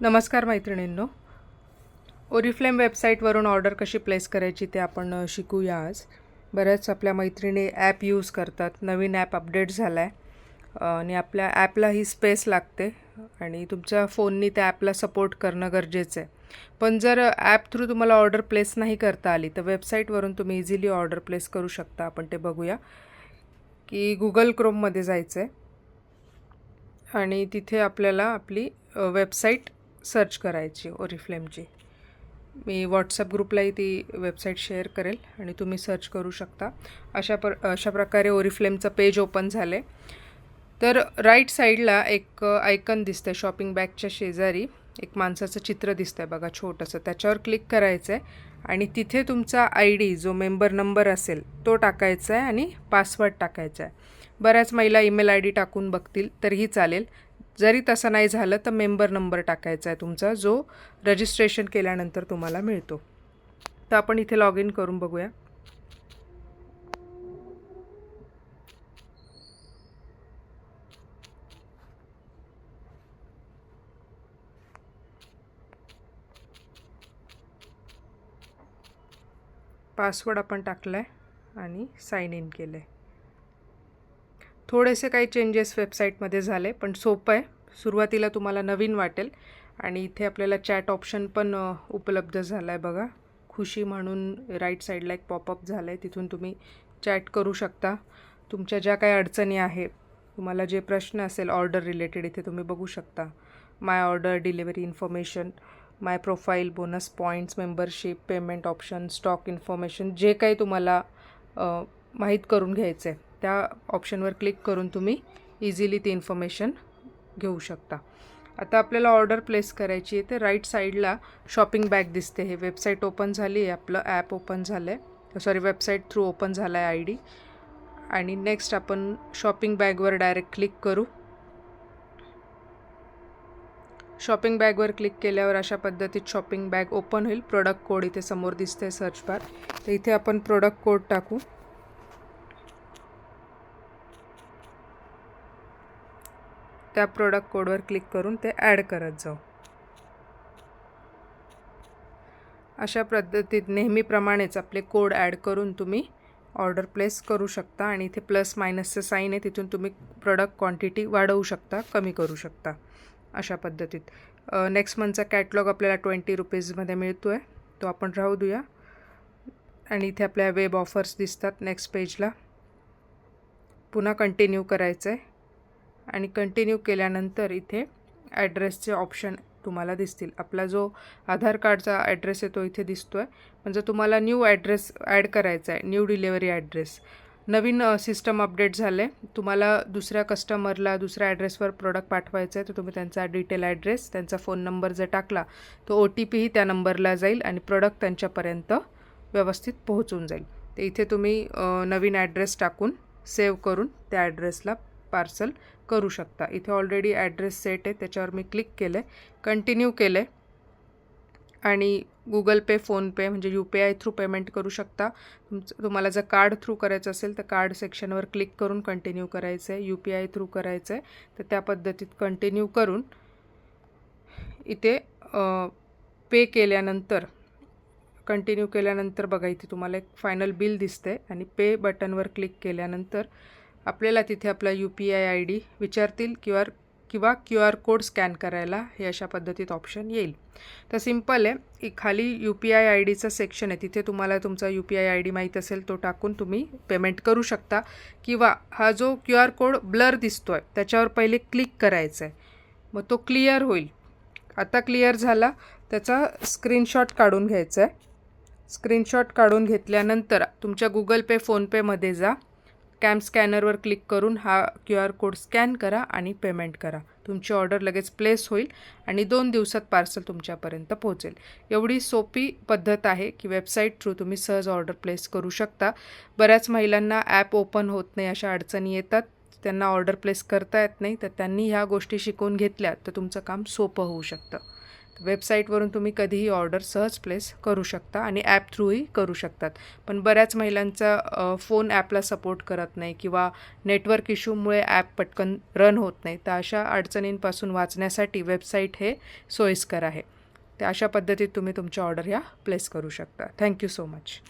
नमस्कार मैत्रिणींनो. ओरिफ्लेम वेबसाईटवरून ऑर्डर कशी प्लेस करायची ते आपण शिकूया आज. बऱ्याच आपल्या मैत्रिणी ॲप यूज करतात. नवीन ॲप अपडेट झाला आहे आणि आपल्या ॲपला ही स्पेस लागते. आणि तुमच्या फोननी त्या ॲपला सपोर्ट करणं गरजेचं आहे. पण जर ॲप थ्रू तुम्हाला ऑर्डर प्लेस नाही करता आली तर वेबसाईटवरून तुम्ही इझिली ऑर्डर प्लेस करू शकता. आपण ते बघूया. की गुगल क्रोममध्ये जायचं आहे आणि तिथे आपल्याला आपली वेबसाईट सर्च करायची ओरिफ्लेमची मी व्हॉट्सअप ग्रुपलाही ती वेबसाईट शेअर करेल आणि तुम्ही सर्च करू शकता. अशा पर अशा प्रकारे ओरिफ्लेमचं पेज ओपन झालं आहे तर राईट साईडला एक आयकन दिसतंय शॉपिंग बॅगच्या शेजारी. एक माणसाचं चित्र दिसतं आहे बघा छोटंसं. त्याच्यावर क्लिक करायचं आहे आणि तिथे तुमचा आय डी जो मेंबर नंबर असेल तो टाकायचा आहे आणि पासवर्ड टाकायचा आहे बऱ्याच महिला ईमेल आय डी टाकून बघतील तरीही चालेल. जरी तसं नाही झालं तर मेंबर नंबर टाकायचा आहे तुमचा जो रजिस्ट्रेशन केल्यानंतर तुम्हाला मिळतो. तर आपण इथे लॉग इन करून बघूया. पासवर्ड आपण टाकला आहे आणि साइन इन केलं आहे थोडेसे काही चेंजेस वेबसाईटमध्ये झाले पण सोपं आहे. सुरुवातीला तुम्हाला नवीन वाटेल आणि इथे आपल्याला चॅट ऑप्शन पण उपलब्ध झाला आहे बघा. खुशी म्हणून राईट साईडला एक पॉपअप झालं आहे तिथून तुम्ही चॅट करू शकता. तुमच्या ज्या काही अडचणी आहे तुम्हाला जे प्रश्न असेल ऑर्डर रिलेटेड इथे तुम्ही बघू शकता. My order delivery information my profile bonus points membership payment option stock information जे काही तुम्हाला माहीत करून घ्यायचं आहे त्या ऑप्शनवर क्लिक करून तुम्ही इझिली ती इन्फॉर्मेशन घेऊ शकता. आता आपल्याला ऑर्डर प्लेस करायची आहे. तर राईट साईडला शॉपिंग बॅग दिसते. हे वेबसाईट ओपन झाली आहे. आपलं ॲप ओपन झालं आहे सॉरी वेबसाईट थ्रू ओपन झाला आहे आय डी आणि नेक्स्ट आपण शॉपिंग बॅगवर डायरेक्ट क्लिक करू. शॉपिंग बॅगवर क्लिक केल्यावर अशा पद्धतीत शॉपिंग बॅग ओपन होईल. प्रोडक्ट कोड इथे समोर दिसते सर्च बार तर इथे आपण प्रोडक्ट कोड टाकू. त्या प्रोडक्ट कोडवर क्लिक करून ते ॲड करत जाऊ. अशा पद्धतीत नेहमीप्रमाणेच आपले कोड ॲड करून तुम्ही ऑर्डर प्लेस करू शकता आणि इथे प्लस मायनसचं साईन आहे तिथून तुम्ही प्रोडक्ट क्वांटिटी वाढवू शकता कमी करू शकता. अशा पद्धतीत. नेक्स्ट मंथचा कॅटलॉग आपल्याला ट्वेंटी रुपीजमध्ये मिळतो आहे तो आपण राहू देऊया. आणि इथे आपल्या वेब ऑफर्स दिसतात नेक्स्ट पेजला पुन्हा कंटिन्यू करायचं आहे आणि कंटिन्यू केल्यानंतर इथे ॲड्रेसचे ऑप्शन तुम्हाला दिसतील. आपला जो आधार कार्डचा ॲड्रेस आहे तो इथे दिसतो आहे म्हणजे तुम्हाला न्यू ॲड्रेस ॲड करायचा आहे. न्यू डिलेवरी ॲड्रेस नवीन सिस्टम अपडेट झाले. तुम्हाला दुसऱ्या कस्टमरला दुसऱ्या ॲड्रेसवर प्रोडक्ट पाठवायचं आहे तर तुम्ही त्यांचा डिटेल ॲड्रेस त्यांचा फोन नंबर जर टाकला तो ओ टी पीही त्या नंबरला जाईल आणि प्रोडक्ट त्यांच्यापर्यंत व्यवस्थित पोहोचून जाईल. तर इथे तुम्ही नवीन ॲड्रेस टाकून सेव्ह करून त्या ॲड्रेसला पार्सल करू शकता. इथे ऑलरेडी ॲड्रेस सेट आहे त्याच्यावर मी क्लिक केलं आहे कंटिन्यू केलं आहे आणि गुगल पे फोनपे म्हणजे U P I through payment करू शकता. तुमचं तुम्हाला जर कार्ड थ्रू करायचं असेल तर कार्ड सेक्शनवर क्लिक करून कंटिन्यू करायचं आहे यू पी आय थ्रू करायचं आहे तर त्या पद्धतीत कंटिन्यू करून इथे पे केल्यानंतर कंटिन्यू केल्यानंतर बघा इथे तुम्हाला एक फायनल बिल दिसते आणि पे बटनवर क्लिक केल्यानंतर आपल्याला तिथे आपला U P I I D विचारतील क्यू आर किंवा क्यू आर कोड स्कॅन करायला हे अशा पद्धतीत ऑप्शन येईल. तर सिंपल आहे की खाली यू पी आय आय डीचं सेक्शन आहे तिथे तुम्हाला तुमचा U P I I D माहीत असेल तो टाकून तुम्ही पेमेंट करू शकता. किंवा हा जो क्यू आर कोड ब्लर दिसतो आहे त्याच्यावर पहिले क्लिक करायचं आहे मग तो क्लिअर होईल. आता क्लिअर झाला त्याचा स्क्रीनशॉट काढून घ्यायचा आहे स्क्रीनशॉट काढून घेतल्यानंतर तुमच्या गुगल पे फोनपेमध्ये जा. कॅम स्कॅनरवर क्लिक करून हा क्यू आर कोड स्कॅन करा आणि पेमेंट करा. तुमची ऑर्डर लगेच प्लेस होईल आणि दोन दिवसात पार्सल तुमच्यापर्यंत पोहोचेल. एवढी सोपी पद्धत आहे की वेबसाईट थ्रू तुम्ही सहज ऑर्डर प्लेस करू शकता. बऱ्याच महिलांना ॲप ओपन होत नाही अशा अडचणी येतात. त्यांना ऑर्डर प्लेस करता येत नाही. तर त्यांनी ह्या गोष्टी शिकून घेतल्या तर तुमचं काम सोपं होऊ शकतं. वेबसाईटवरून तुम्ही कधीही ऑर्डर सहज प्लेस करू शकता आणि ॲप थ्रूही करू शकतात. पण बऱ्याच महिलांचा फोन ॲपला सपोर्ट करत नाही किंवा नेटवर्क इश्यूमुळे ॲप पटकन रन होत नाही. तर अशा अडचणींपासून वाचण्यासाठी वेबसाईट हे सोयीस्कर आहे. तर अशा पद्धतीत तुम्ही तुमच्या ऑर्डर ह्या प्लेस करू शकता. Thank you so much.